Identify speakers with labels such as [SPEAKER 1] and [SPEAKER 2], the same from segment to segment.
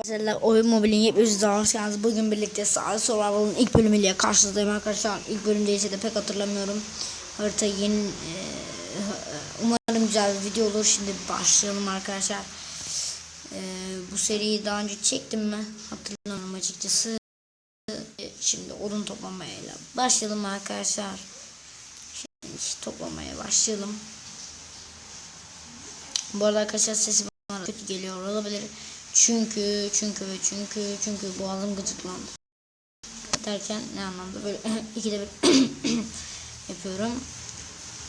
[SPEAKER 1] Arkadaşlar Oyun Mobil'in yepyeni videosuna hoş geldiniz. Bugün birlikte Sağ Survival'ın ilk bölümüyle karşınızdayım arkadaşlar. İlk bölümde ise de pek hatırlamıyorum. Harita yeni... e, umarım güzel bir video olur. Şimdi başlayalım arkadaşlar. E, bu seriyi daha önce çektim mi? Hatırlamıyorum açıkçası. E, Şimdi odun toplamayla başlayalım arkadaşlar. Şimdi toplamaya başlayalım. Bu arada arkadaşlar bana kötü geliyor olabilir. Çünkü çünkü ve çünkü çünkü boğazım gıcıklandı. Derken ne anlamda böyle ikide bir yapıyorum.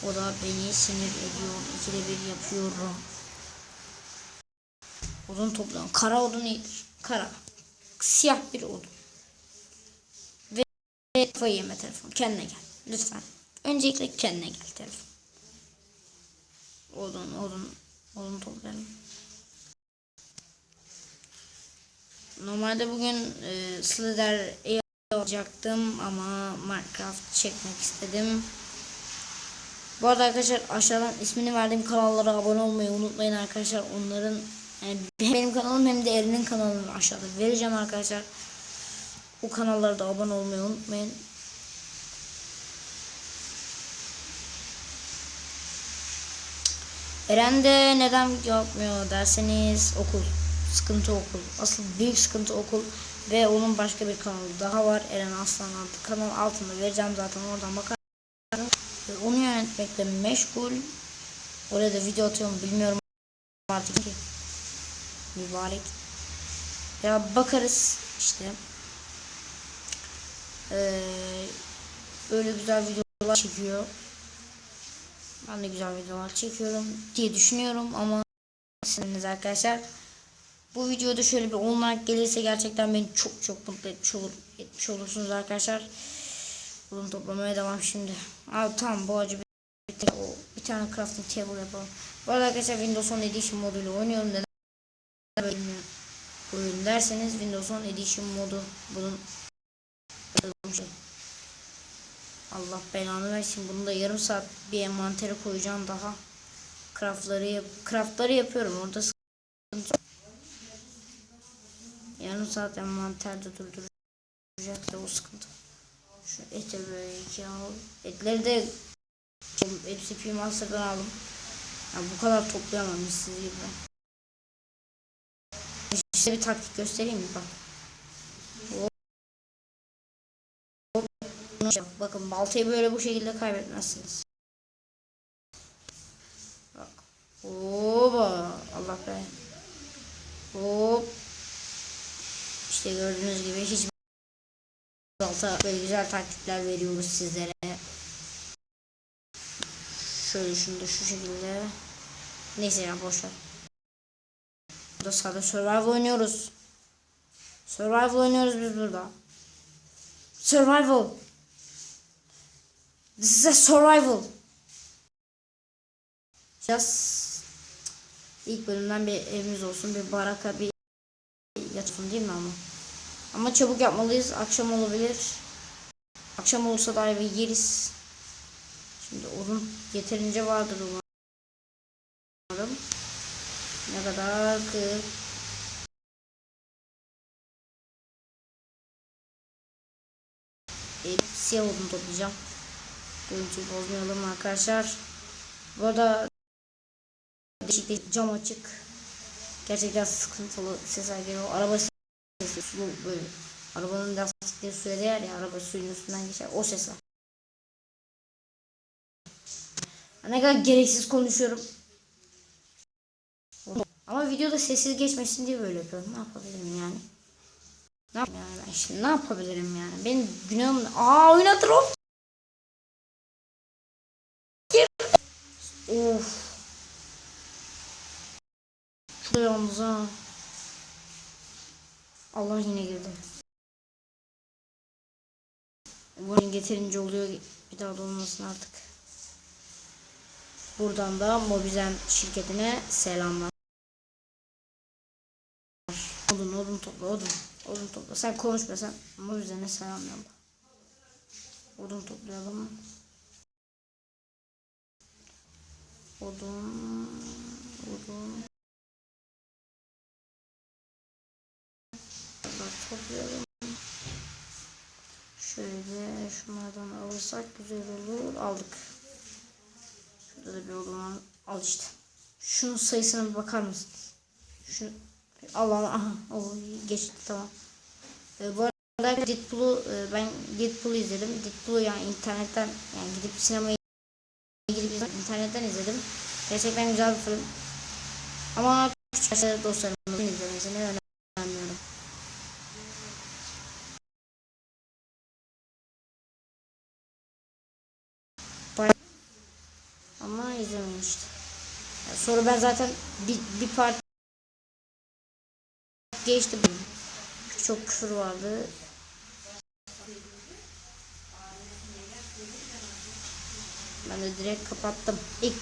[SPEAKER 1] O da beni sinir ediyor. İkide bir yapıyorum. Odun topluyorum. Kara odun iyidir. Kara. Siyah bir odun. Ve kafayı yeme telefon. Kendine gel. Lütfen. Öncelikle kendine gel telefon. Odun, odun, odun toplayalım. Normalde bugün e, Slither olacaktım ama Minecraft çekmek istedim. Bu arada arkadaşlar aşağıdan ismini verdiğim kanallara abone olmayı unutmayın arkadaşlar. Onların yani hem benim kanalım hem de Erin'in kanalını aşağıda vereceğim arkadaşlar. Bu kanallara da abone olmayı unutmayın. Eren de neden yapmıyor derseniz okul. Sıkıntı okul. Asıl büyük sıkıntı okul. Ve onun başka bir kanalı daha var. Eren Aslan adlı kanal altında vereceğim zaten oradan bakar. Ve Onu yönetmekle meşgul. Oraya da video atıyorum bilmiyorum artık ki. Mübarek. Ya bakarız işte. Ee, böyle güzel videolar çekiyor. Ben de güzel videolar çekiyorum diye düşünüyorum ama siziniz arkadaşlar. Bu videoda şöyle bir 10 like gelirse gerçekten beni çok çok mutlu etmiş, olur, etmiş olursunuz arkadaşlar. Bunu toplamaya devam şimdi. Abi tamam bu acı bir, bir, bir tane crafting table yapalım. Bu arada arkadaşlar Windows 10 Edition moduyla oynuyorum. Neden böyle oyun derseniz Windows 10 Edition modu bunun şey. Allah belanı versin. Bunu da yarım saat bir envantere koyacağım daha. Craftları craftları yapıyorum. Orada sıkıntı yok. Yarım saat envanterde durduracak da o sıkıntı. Şu eti böyle iki al. Etleri de hepsi P Master'dan aldım. Ya bu kadar toplayamam siz gibi. Size bir taktik göstereyim mi bak. Bakın baltayı böyle bu şekilde kaybetmezsiniz. Bak. Oba. Allah be. Hop. İşte gördüğünüz gibi hiç balta böyle güzel taktikler veriyoruz sizlere. Şöyle şunu şu şekilde. Neyse ya boşver. Burada sadece survival oynuyoruz. Survival oynuyoruz biz burada. Survival. This is a survival. Just ilk bölümden bir evimiz olsun, bir baraka, bir yatırım değil mi ama? Ama çabuk yapmalıyız. Akşam olabilir. Akşam olsa da evi yeriz. Şimdi odun yeterince vardır umarım. Ne kadar kırk e, siyah odun toplayacağım. Görüntüyü bozmayalım arkadaşlar. Bu arada değişik cam açık. Gerçekten sıkıntılı sesler geliyor. Araba sesi su böyle. Arabanın lastikleri suya ya araba suyun üstünden geçer. O sesler. Ne kadar gereksiz konuşuyorum. Ama videoda sessiz geçmesin diye böyle yapıyorum. Ne yapabilirim yani? Ne yap yani ben şimdi ne yapabilirim yani? Benim günahım... Aa oynadı Rob. Of. Çok yalnız ha. Allah yine girdi. Umarım getirince oluyor. Bir daha da olmasın artık. Buradan da Mobizen şirketine selamlar. Odun odun topla odun. Odun topla. Sen konuşma sen. Mobizen'e selam yolla. Odun toplayalım. Odun. Odun. Toplayalım. Şöyle şunlardan alırsak güzel olur. Aldık. Şurada da bir var. Al işte. Şunun sayısına bir bakar mısınız? Şu Allah Allah. Aha. Geçti tamam. Ee, bu arada Deadpool'u e, ben Deadpool'u izledim. Deadpool'u yani internetten yani gidip sinemaya gidip izledim. internetten izledim. Gerçekten güzel bir film. Ama küçük dostlarımızın izlemesini önermiyorum. Bay- Ama izlemeyin işte. Ya sonra ben zaten bir, bir part geçti. Çünkü çok küfür vardı. Ben de direkt kapattım. İlk,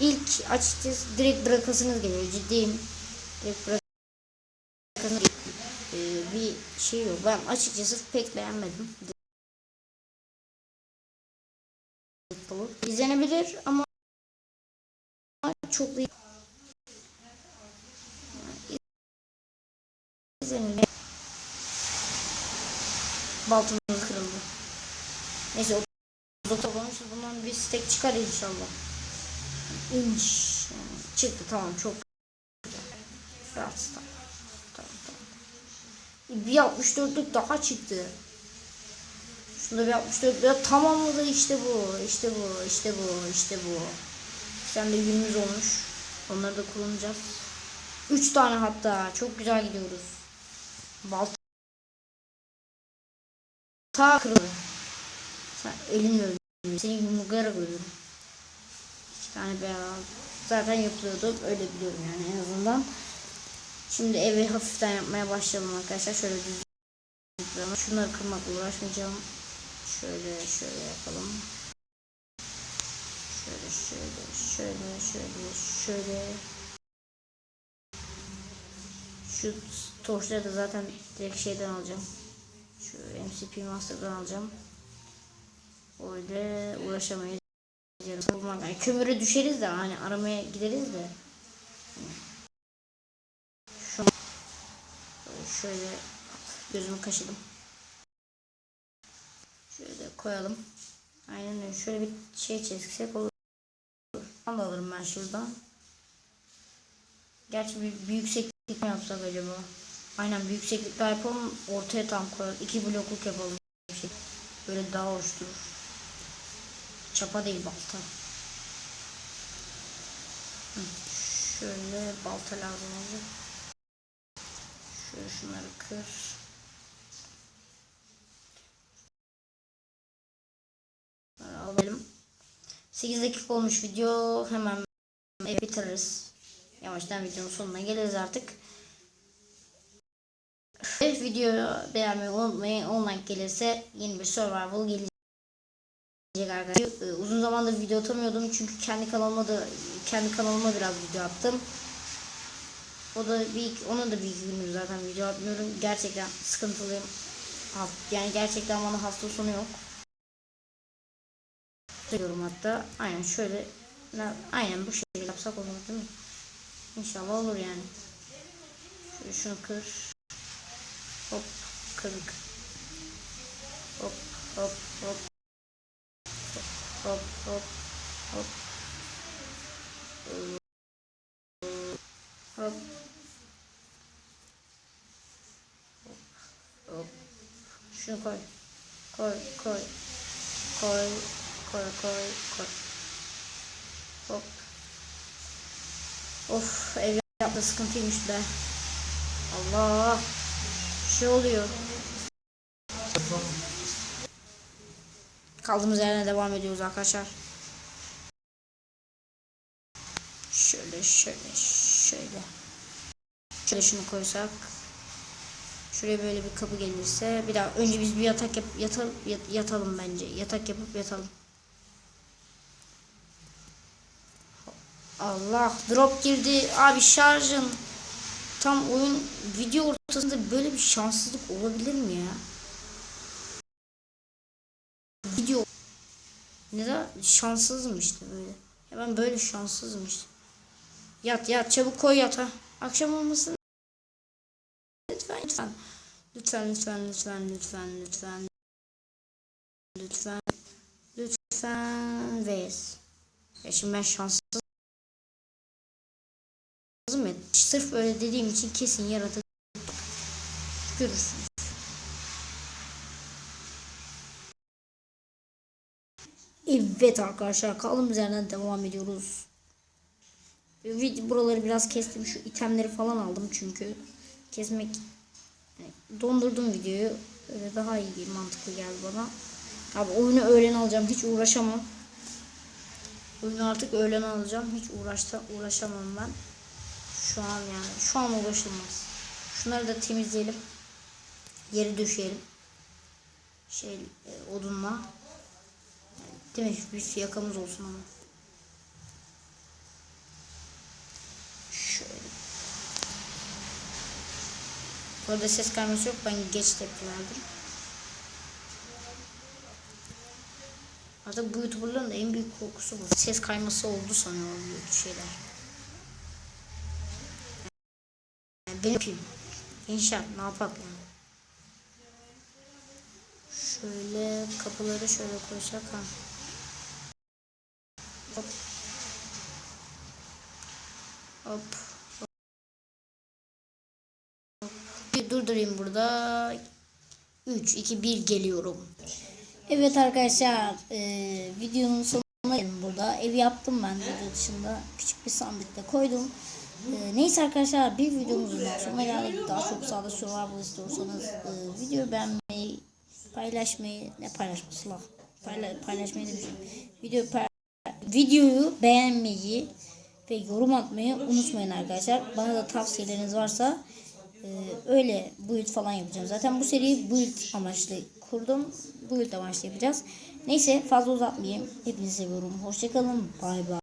[SPEAKER 1] ilk açıkçası direkt bırakasınız geliyor. Ciddiyim. Direkt bırakasınız ee, bir şey yok. Ben açıkçası pek beğenmedim. İzlenebilir ama çok da İzlenebilir. Baltamız kırıldı. Neyse o toplamışız. Bundan bir stek çıkar inşallah. İnş. Çıktı tamam çok güzel. Rahatsız tamam. Tamam tamam. Bir 64'lük daha çıktı. Şunda bir 64 ya tamamladı işte bu. işte bu. işte bu. işte bu. Sen de günümüz olmuş. Onları da kullanacağız. 3 tane hatta. Çok güzel gidiyoruz. Balta Ta kırıldı. Sen elinle öldün. Seni yumruklayarak öldürdüm. İki tane beyaz. Zaten yapılıyordu. Öyle biliyorum yani en azından. Şimdi evi hafiften yapmaya başlayalım arkadaşlar. Şöyle düz şunları kırmakla uğraşmayacağım. Şöyle şöyle yapalım. Şöyle şöyle şöyle şöyle şöyle. Şu torçları da zaten direkt şeyden alacağım. Şu MCP Master'dan alacağım. Öyle uğraşamayız. Yani kömüre düşeriz de hani aramaya gideriz de. Şu şöyle gözümü kaşıdım. Şöyle koyalım. Aynen öyle. Şöyle bir şey çizsek olur. Onu da alırım ben şuradan. Gerçi bir, bir yükseklik mi yapsak acaba? Aynen bir yükseklik daha yapalım. Ortaya tam koyalım. İki blokluk yapalım. Şey. Böyle daha hoş durur. Çapa değil balta. Şöyle balta lazım olacak. Şöyle şunları kır. 8 dakika olmuş video. Hemen bitiririz. Yavaştan videonun sonuna geliriz artık. Videoyu beğenmeyi unutmayın. Online gelirse yeni bir survival gelecek arkadaşlar. Ee, Uzun zamandır video atamıyordum çünkü kendi kanalıma da kendi kanalıma biraz video attım. O da bir onun da bir iki zaten video atmıyorum. Gerçekten sıkıntılıyım. Yani gerçekten bana hafta sonu yok. Diyorum hatta. Aynen şöyle aynen bu şekilde yapsak olur değil mi? İnşallah olur yani. Şöyle şunu kır. Hop kırdık. Hop hop hop. Hop hop hop. Hop. Hop. Şunu koy. Koy koy. Koy koy koy koy. Hop. Of ev yapma sıkıntıymış be. Allah. Bir şey oluyor. Kaldığımız yerden devam ediyoruz arkadaşlar. Şöyle şöyle şöyle. Şöyle şunu koysak. Şuraya böyle bir kapı gelirse bir daha önce biz bir yatak yap yatalım yat- yatalım bence. Yatak yapıp yatalım. Allah drop girdi. Abi şarjın tam oyun video ortasında böyle bir şanssızlık olabilir mi ya? Video neden şanssızım işte böyle. Ben böyle şanssızım işte. Yat yat çabuk koy yata. Akşam olmasın. Lütfen lütfen. Lütfen lütfen lütfen lütfen lütfen lütfen lütfen ve. Ya şimdi ben şanssızım Sırf öyle dediğim için kesin yaratıcı görürsünüz. Evet arkadaşlar kaldığımız yerden devam ediyoruz. Buraları biraz kestim. Şu itemleri falan aldım çünkü kesmek dondurdum videoyu. Öyle daha iyi mantıklı geldi bana. Abi oyunu öğlen alacağım. Hiç uğraşamam. Oyunu artık öğlen alacağım. Hiç uğraşta uğraşamam ben. Şu an yani. Şu an uğraşılmaz. Şunları da temizleyelim. Yeri döşeyelim. Şey e, odunla. Değil mi? Bir fiyakamız olsun ama. Şöyle. Bu ses kayması yok. Ben geç tepki verdim. Artık bu youtuberların en büyük korkusu bu. Ses kayması oldu sanıyorlar bu şeyler. Yani ben yapayım. İnşaat ne yapak yani. Şöyle kapıları şöyle koysak ha. Hop. Hop. Hop. Bir durdurayım burada. 3, 2, 1 geliyorum. Evet arkadaşlar e, videonun sonuna geldim burada. Ev yaptım ben video dışında. Küçük bir sandıkta koydum. E, neyse arkadaşlar bir videomuzun sonuna geldik. Daha çok sağda survival istiyorsanız e, videoyu beğenmeyi, paylaşmayı, ne paylaşması la? Payla, paylaşmayı demişim. Video pay- videoyu beğenmeyi ve yorum atmayı unutmayın arkadaşlar. Bana da tavsiyeleriniz varsa e, öyle build falan yapacağım. Zaten bu seriyi build amaçlı kurdum. Build amaçlı yapacağız. Neyse fazla uzatmayayım. Hepinizi seviyorum. Hoşçakalın. Bay bay.